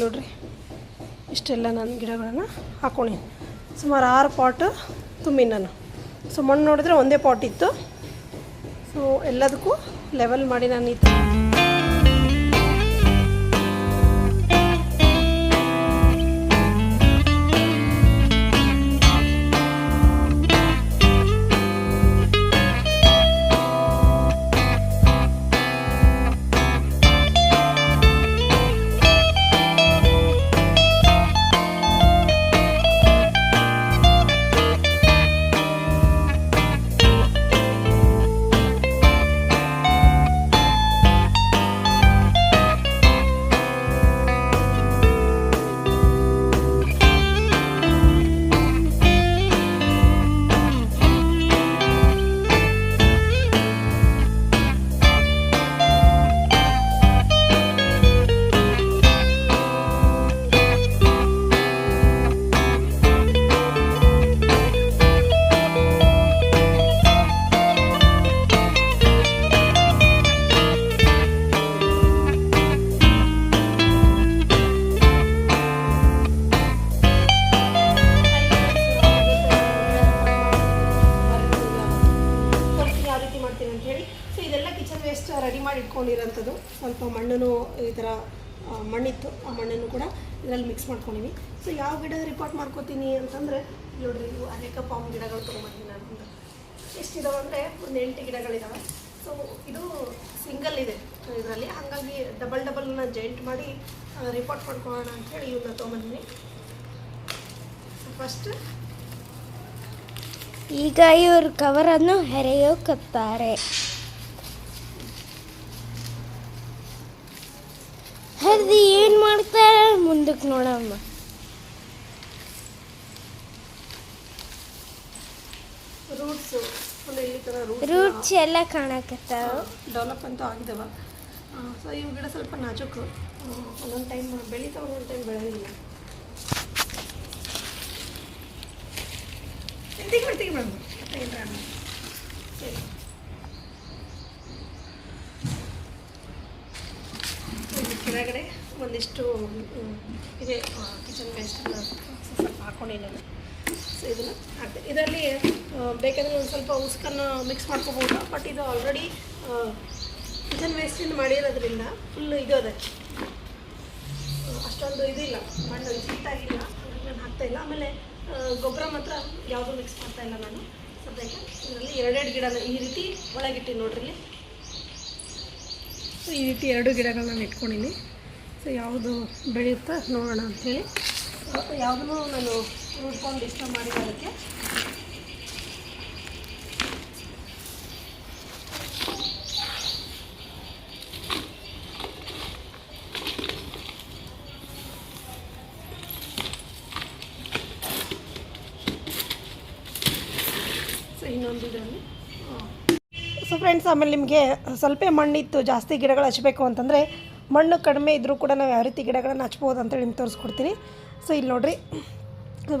ನೋಡ್ರಿ, ಇಷ್ಟೆಲ್ಲ ನಾನು ಗಿಡಗಳನ್ನು ಹಾಕೊಂಡಿ ಸುಮಾರು ಆರು ಪಾಟ್ ತುಂಬಿ ನಾನು. ಸೊ ಮಣ್ಣು ನೋಡಿದ್ರೆ ಒಂದೇ ಪಾಟ್ ಇತ್ತು. ಸೊ ಎಲ್ಲದಕ್ಕೂ ಲೆವೆಲ್ ಮಾಡಿ ನಾನು ಈ ಮಾಡ್ತೀನಿ ಅಂತ ಹೇಳಿ. ಸೊ ಇದೆಲ್ಲ ಕಿಚನ್ ವೇಸ್ಟ್ ರೆಡಿ ಮಾಡಿ ಇಟ್ಕೊಂಡಿರೋಂಥದ್ದು. ಸ್ವಲ್ಪ ಮಣ್ಣು ಈ ಥರ ಮಣ್ಣಿತ್ತು. ಆ ಮಣ್ಣನ್ನು ಕೂಡ ಇದರಲ್ಲಿ ಮಿಕ್ಸ್ ಮಾಡ್ಕೊಂಡಿವಿ ಸೊ ಯಾವ ಗಿಡ ರಿಪೋರ್ಟ್ ಮಾಡ್ಕೋತೀನಿ ಅಂತಂದರೆ, ನೋಡ್ರಿ, ಇವು ಅನೇಕ ಪಾಮ್ ಗಿಡಗಳು ತೊಗೊಂಬಂದಿನಿ ನಾನು ಎಷ್ಟಿದಾವೆ ಅಂದರೆ, ಒಂದು ಎಂಟು ಗಿಡಗಳಿದ್ದಾವೆ ಸೊ ಇದು ಸಿಂಗಲ್ ಇದೆ. ಇದರಲ್ಲಿ ಹಾಗಾಗಿ ಡಬಲ್ ಡಬಲ್ನ ಜಾಯಿಂಟ್ ಮಾಡಿ ರಿಪೋರ್ಟ್ ಮಾಡ್ಕೊಳ್ಳೋಣ ಅಂತೇಳಿ ಇವನ್ನ ತೊಗೊಂಬಂದಿನಿ. ಫಸ್ಟ್ ಈಗ ಇವರು ಕವರನ್ನು ಹೆರೆಯೋಕತ್ತಾರೆ ಹರಿದು ಏನು ಮಾಡ್ತಾರೆ ಮುಂದಕ್ಕೆ ನೋಡಮ್ಮ. ರೂಟ್ಸು ಎಲ್ಲ ಕಾಣಕತ್ತಾವ ಡೆವಲಪ್ ಅಂತೂ ಆಗಿದವ. ಸೊ ಇವು ಗಿಡ ಸ್ವಲ್ಪ ನಾಜುಕು. ಒಂದೊಂದು ಟೈಮ್ ಬೆಳೀತಾವ ಒಂದೊಂದು ಟೈಮ್ ಬೆಳೆಯೋದಿಲ್ಲ ತೆಗಿಬೇಡ ತೆಗಿಬೇಡ ತೆಗಿಬೇಡ ಸರಿ ಕೆಳಗಡೆ ಒಂದಿಷ್ಟು ಇದೆ ಕಿಚನ್ ವೇಸ್ಟ್ ಸ್ವಲ್ಪ ಹಾಕೊಂಡಿದ್ದೀನಿ. ಸೊ ಇದನ್ನು ಹಾಕ್ತೀನಿ ಇದರಲ್ಲಿ ಬೇಕಂದರೆ ಒಂದು ಸ್ವಲ್ಪ ಉಸ್ಕನ್ನು ಮಿಕ್ಸ್ ಮಾಡ್ಕೋಬೋದು? ಬಟ್ ಇದು ಆಲ್ರೆಡಿ ಕಿಚನ್ ವೇಸ್ಟಿಂದ ಮಾಡಿರೋದ್ರಿಂದ ಫುಲ್ ಇದು ಅದೇ. ಅಷ್ಟೊಂದು ಇದಿಲ್ಲ. ಮಣ್ಣು ಇಲ್ಲ ನಾನು ಹಾಕ್ತಾಯಿಲ್ಲ ಆಮೇಲೆ ಗೊಬ್ಬರ ಮಾತ್ರ ಯಾವುದೂ ಮಿಕ್ಸ್ ಮಾಡ್ತಾ ಇಲ್ಲ ನಾನು. ಸದ್ಯಕ್ಕೆ ಇದರಲ್ಲಿ ಎರಡೆರಡು ಗಿಡನ ಈ ರೀತಿ ಒಳಗಿಟ್ಟು ನೋಡ್ರಿ ಸೊ ಈ ರೀತಿ ಎರಡು ಗಿಡಗಳನ್ನ ಇಟ್ಕೊಂಡಿನಿ. ಸೊ ಯಾವುದು ಬೆಳೆಯುತ್ತಾ ನೋಡೋಣ ಅಂಥೇಳಿ ಯಾವುದನ್ನು ನಾನು ನೋಡ್ಕೊಂಡು ಇಷ್ಟ ಮಾಡಿದ ಅದಕ್ಕೆ ಸೊ ಇನ್ನೊಂದು ಇದರಲ್ಲಿ ಸೊ ಫ್ರೆಂಡ್ಸ್ ಆಮೇಲೆ ನಿಮಗೆ ಸ್ವಲ್ಪ ಮಣ್ಣಿತ್ತು, ಜಾಸ್ತಿ ಗಿಡಗಳು ಹಚ್ಚಬೇಕು ಅಂತಂದರೆ ಮಣ್ಣು ಕಡಿಮೆ ಇದ್ದರೂ ಕೂಡ ನಾವು ಯಾವ ರೀತಿ ಗಿಡಗಳನ್ನು ಹಚ್ಬೋದು ಅಂತೇಳಿ ನಿಮ್ಗೆ ತೋರಿಸ್ಕೊಡ್ತೀನಿ. ಸೊ ಇಲ್ಲಿ ನೋಡಿರಿ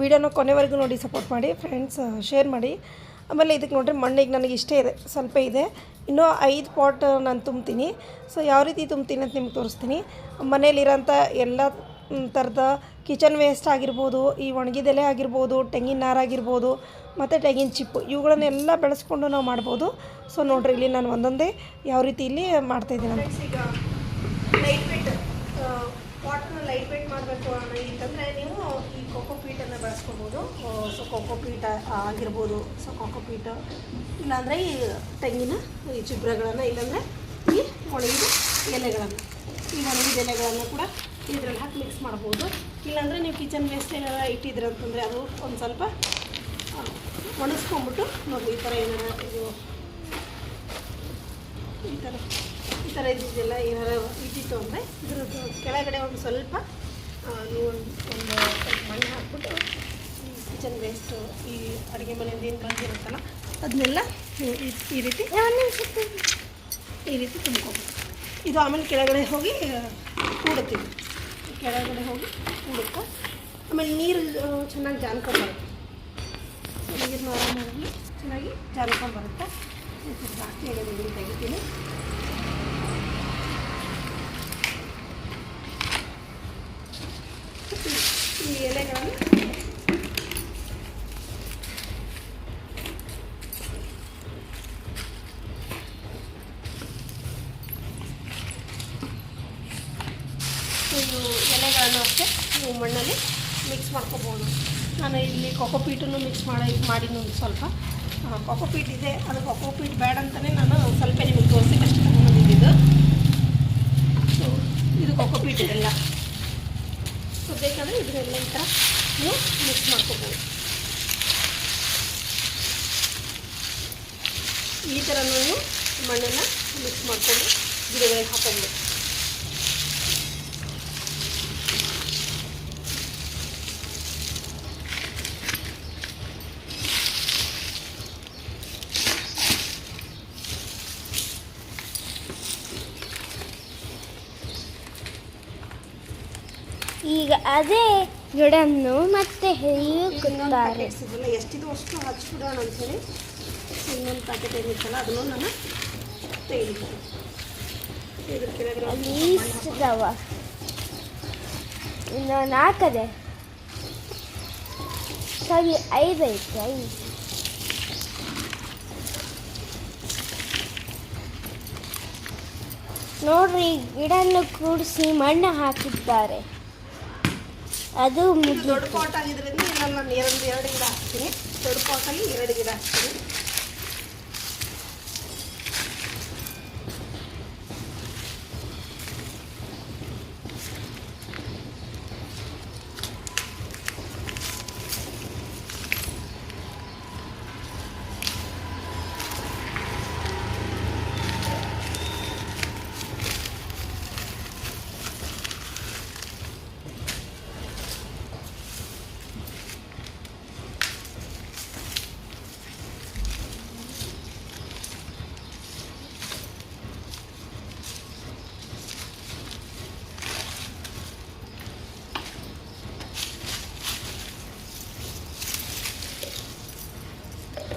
ವೀಡಿಯೋನ ಕೊನೆವರೆಗೂ ನೋಡಿ ಸಪೋರ್ಟ್ ಮಾಡಿ ಫ್ರೆಂಡ್ಸ್ ಶೇರ್ ಮಾಡಿ. ಆಮೇಲೆ ಇದಕ್ಕೆ ನೋಡಿರಿ ಮಣ್ಣಿಗೆ ನನಗೆ ಇಷ್ಟೇ ಇದೆ, ಸ್ವಲ್ಪ ಇದೆ. ಇನ್ನೂ ಐದು ಪಾಟ್ ನಾನು ತುಂಬ್ತೀನಿ. ಸೊ ಯಾವ ರೀತಿ ತುಂಬ್ತೀನಿ ಅಂತ ನಿಮ್ಗೆ ತೋರಿಸ್ತೀನಿ. ಮನೇಲಿರೋಂಥ ಎಲ್ಲ ಥರದ ಕಿಚನ್ ವೇಸ್ಟ್ ಆಗಿರ್ಬೋದು, ಈ ಒಣಗಿದೆಲೆ ಆಗಿರ್ಬೋದು, ತೆಂಗಿನ ನಾರು ಆಗಿರ್ಬೋದು, ಮತ್ತು ತೆಂಗಿನ ಚಿಪ್ಪು, ಇವುಗಳನ್ನೆಲ್ಲ ಬೆಳೆಸ್ಕೊಂಡು ನಾವು ಮಾಡ್ಬೋದು. ಸೊ ನೋಡ್ರಿ, ಇಲ್ಲಿ ನಾನು ಒಂದೊಂದೇ ಯಾವ ರೀತಿ ಇಲ್ಲಿ ಮಾಡ್ತಾಯಿದ್ದೀನಿ ಈಗ ಲೈಟ್ ವೇಟ್ ಪಾಟ್ನ ಲೈಟ್ ವೇಟ್ ಮಾಡಬೇಕು ಅಂತಂದರೆ ನೀವು ಈ ಕೋಕೋ ಪೀಟನ್ನು ಬೆಳೆಸ್ಕೊಬೋದು. ಸೊ ಕೋಕೋ ಪೀಟ ಆಗಿರ್ಬೋದು ಸೊ ಕೋಕೋ ಪೀಟ, ಇಲ್ಲಾಂದರೆ ಈ ತೆಂಗಿನ ಈ ಚಿಬ್ರಗಳನ್ನು, ಇಲ್ಲಾಂದರೆ ಈ ಒಣಗಿದ ಎಲೆಗಳನ್ನು, ಈ ಒಣಗಿದ ಎಲೆಗಳನ್ನು ಕೂಡ ಇದ್ರಲ್ಲಿ ಹಾಕಿ ಮಿಕ್ಸ್ ಮಾಡ್ಬೋದು. ಇಲ್ಲಾಂದರೆ ನೀವು ಕಿಚನ್ ವೇಸ್ಟ್ ಏನಾರ ಇಟ್ಟಿದ್ರೆ ಅಂತಂದರೆ ಅದು ಒಂದು ಸ್ವಲ್ಪ ಒಣಸ್ಕೊಂಬಿಟ್ಟು ನೋಡಿ, ಈ ಥರ ಏನಾರ ಇದು, ಈ ಥರ ಈ ಥರ ಇದ್ದಿದ್ದೆಲ್ಲ ಏನಾರ ಇದ್ದಿತ್ತು ಅಂದರೆ ಇದ್ರದ್ದು ಕೆಳಗಡೆ ಒಂದು ಸ್ವಲ್ಪ ನೀವು ಒಂದು ಮಣ್ಣು ಹಾಕ್ಬಿಟ್ಟು ಕಿಚನ್ ವೇಸ್ಟು ಈ ಅಡುಗೆ ಮನೆಯಿಂದ ಏನು ಬಂದಿರುತ್ತಲ್ಲ, ಅದನ್ನೆಲ್ಲ ಈ- ರೀತಿ ಈ ರೀತಿ ತುಂಬ್ಕೊಬೇಕು. ಇದು ಆಮೇಲೆ ಕೆಳಗಡೆ ಹೋಗಿ ಕೂಡುತ್ತೀವಿ ಕೆಳಗಡೆ ಹೋಗಿ ಕೂಡುತ್ತೆ ಆಮೇಲೆ ನೀರು ಚೆನ್ನಾಗಿ ಜಾನ್ಕೊಂಬರುತ್ತೆ ನೀರನ್ನ ಆರಾಮಾಗಿ ಚೆನ್ನಾಗಿ ಜಾಸ್ತಿ ಆಗಿದೆ ಇದನ್ನ ತೆಗಿತೀನಿ ಈ ಎಲೆಗಳನ್ನು ಇದು ಎಲೆಗಳನ್ನು ಅಷ್ಟೇ ನೀವು ಮಣ್ಣಲ್ಲಿ ಮಿಕ್ಸ್ ಮಾಡ್ಕೋಬೋದು. ನಾನು ಇಲ್ಲಿ ಕೊಕೊಪೀಟನ್ನು ಮಿಕ್ಸ್ ಮಾಡಿ, ಮಾಡಿದ್ದು ಸ್ವಲ್ಪ. ಕೊಕೊಪೀಟ್ ಇದೆ. ಅದು ಕೊಕೊಪೀಟ್ ಬೇಡ ಅಂತಲೇ ನಾನು ಸ್ವಲ್ಪ ನಿಮಗೆ ತೋರಿಸಿ ಕಷ್ಟ ತಗೊಂಡಿದ್ದು ಸೊ ಇದು ಕೊಕೊಪೀಟ್ ಇದೆಲ್ಲ. ಸೊ ಬೇಕಾದರೆ ಇದನ್ನೆಲ್ಲ ಈ ಥರ ನೀವು ಮಿಕ್ಸ್ ಮಾಡ್ಕೋಬೋದು. ಈ ಥರ ನೀವು ಮಣ್ಣನ್ನು ಮಿಕ್ಸ್ ಮಾಡಿಕೊಂಡು ಗಿಡಗಳಿಗೆ ಹಾಕೊಂಡು ಈಗ ಅದೇ ಗಿಡನ್ನು ಮತ್ತೆ ಹೇಳುತ್ತಾರೆ ಎಷ್ಟಿದೆ ಅಷ್ಟು ಹಚ್ಬಿಡೋಣ ಅಂತೇಳಿ ಇನ್ನೊಂದು ಪ್ಯಾಕೆಟ್ ಏನಿತ್ತಲ್ಲ ಅದನ್ನು ನಾನು ಇಷ್ಟದವ ಇನ್ನು ನಾಲ್ಕದೆ. ಸರಿ ಐದು ಐತೆ ಐದು. ನೋಡ್ರಿ ಗಿಡನ್ನು ಕೂಡಿಸಿ ಮಣ್ಣು ಹಾಕಿದ್ದಾರೆ. ಅದು ದೊಡ್ಡ ಪಾಟ್ ಆಗಿದ್ರಿಂದ ನಾನು ಎರಡು ಎರಡು ಗಿಡ ಹಾಕ್ತೀನಿ. ದೊಡ್ಡ ಪಾಟಲ್ಲಿ ಎರಡು ಗಿಡ ಹಾಕ್ತೀನಿ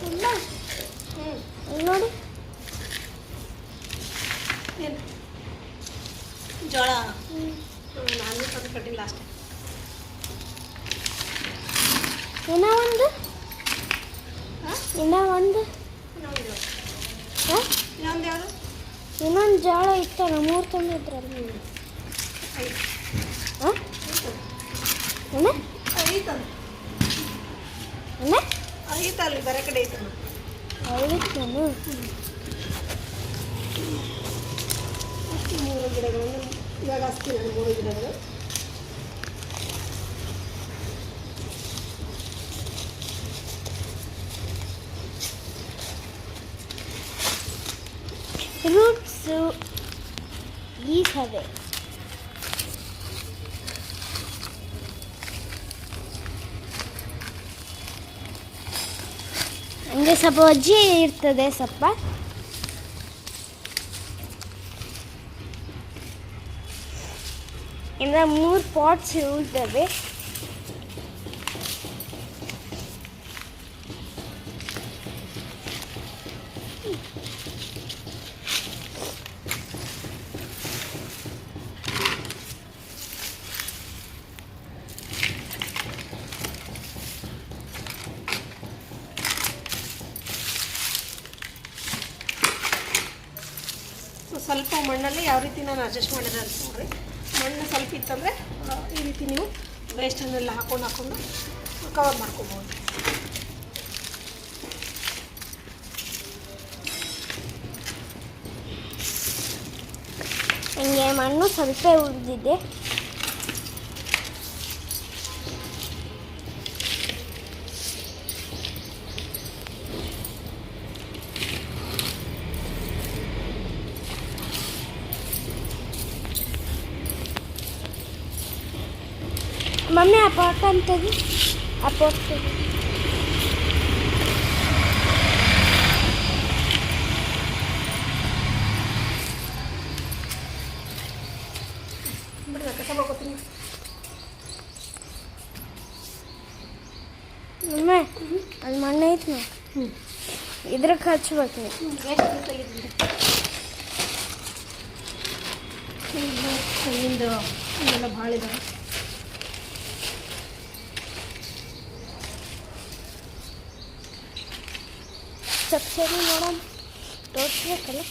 ಹ್ಞೂ ನೋಡಿ ಏನು ಜೋಳ ನಾನು ತಂದು ಕಟ್ಟಿಲ್ಲ ಅಷ್ಟೇ ಇನ್ನ ಒಂದು ಹಾಂ ಇನ್ನ ಒಂದು ಇನ್ನೊಂದು ಹಾಂ ಇನ್ನೊಂದು ಯಾವುದು ಇನ್ನೊಂದು ಜೋಳ ಇತ್ತಲ್ಲ ಮೂರು ತಂದಿದ್ರಲ್ಲ. ಐದು ಹಾಂ ಏನ ಐತಲ್ಲ ಏನ ಐತಲ್ಲಿ ಬೇರೆ ಕಡೆ ಐತಲ್ಲ ಐದಕ್ಕೇನು? ಅಷ್ಟು ಮೂರು ಗಿಡಗಳನ್ನು, ಇವಾಗ ನಾನು ಮೂರು ಗಿಡಗಳು. ಫ್ರೂಟ್ಸು ಈ ಹವೆ ಹಂಗೆ ಸ್ವಲ್ಪ ಅಜ್ಜಿ ಇರ್ತದೆ ಸ್ವಲ್ಪ. ಇನ್ನು ಮೂರು ಪಾಟ್ಸ್ ಉಳ್ತವೆ ಸೊ ಸ್ವಲ್ಪ ಮಣ್ಣಲ್ಲಿ ಯಾವ ರೀತಿ ನಾನು ಅಡ್ಜಸ್ಟ್ ಮಾಡಿದೆ ಅಂತ ನೋಡ್ರಿ. ಮಣ್ಣು ಸ್ವಲ್ಪ ಇತ್ತಂದರೆ ಈ ರೀತಿ ನೀವು ವೇಸ್ಟನ್ನೆಲ್ಲ ಹಾಕೊಂಡು ಹಾಕೊಂಡು ಕವರ್ ಮಾಡ್ಕೋಬೋದು. ಹಿಂಗೆ ಮಣ್ಣು ಸ್ವಲ್ಪ ಉಳಿದಿದೆ ಮಮ್ಮಿ ಆ ಪಾಟ್ ಅಂತది ಆ ಪಾಟ್ ತೆಗಿ. ಬಿಡಿ ಕಸ ಬರ್ಕೋತೀನಿ ಮಮ್ಮಿ ಅಲ್ಲಿ ಮಣ್ಣು ಐತಿ ನೋಡಿ ಹ್ಞೂ ಇದ್ರಕ್ಕೆ ಹಚ್ಬೇಕು ನೀವು ವೇಸ್ಟ್ ತೆಗಿದ್ದೀನಿ ಇನ್ನು ತೆಂಗಿಂದು ಇವೆಲ್ಲ ಭಾಳ ಇದಾವೆ ಸಬ್ಸಿಡಿ ನೋಡೋಣ. ತೋರಿಸ್ಬೇಕಲ್ಲ.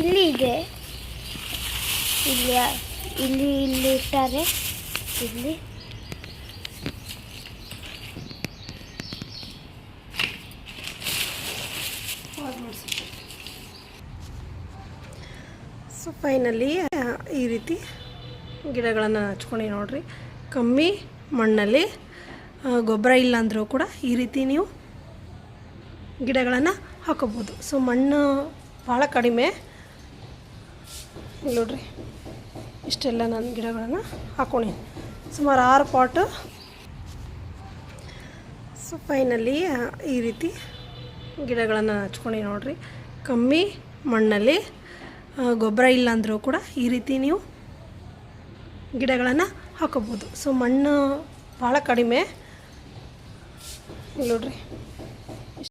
ಇಲ್ಲಿ ಇದೆ. ಇಲ್ಲಿ ಇಲ್ಲಿ ಇಲ್ಲಿ ಇಟ್ಟಾರೆ. ಇಲ್ಲಿ. ಸೊ ಫೈನಲಿ ಈ ರೀತಿ ಗಿಡಗಳನ್ನು ಹಚ್ಕೊಂಡು ನೋಡ್ರಿ. ಕಮ್ಮಿ ಮಣ್ಣಲ್ಲಿ ಗೊಬ್ಬರ ಇಲ್ಲಾಂದರೂ ಕೂಡ ಈ ರೀತಿ ನೀವು ಗಿಡಗಳನ್ನು ಹಾಕೋಬೋದು. ಸೊ ಮಣ್ಣು ಭಾಳ ಕಡಿಮೆ. ನೋಡ್ರಿ, ಇಷ್ಟೆಲ್ಲ ನಾನು ಗಿಡಗಳನ್ನು ಹಾಕೊಂಡಿ ಸುಮಾರು ಆರು ಪಾಟು. ಸೊ ಫೈನಲಿ ಈ ರೀತಿ ಗಿಡಗಳನ್ನು ಹಚ್ಕೊಂಡು ನೋಡ್ರಿ. ಕಮ್ಮಿ ಮಣ್ಣಲ್ಲಿ ಗೊಬ್ಬರ ಇಲ್ಲಾಂದರೂ ಕೂಡ ಈ ರೀತಿ ನೀವು ಗಿಡಗಳನ್ನು ಹಾಕೋಬೋದು. ಸೊ ಮಣ್ಣು ಭಾಳ ಕಡಿಮೆ. ನೋಡ್ರಿ.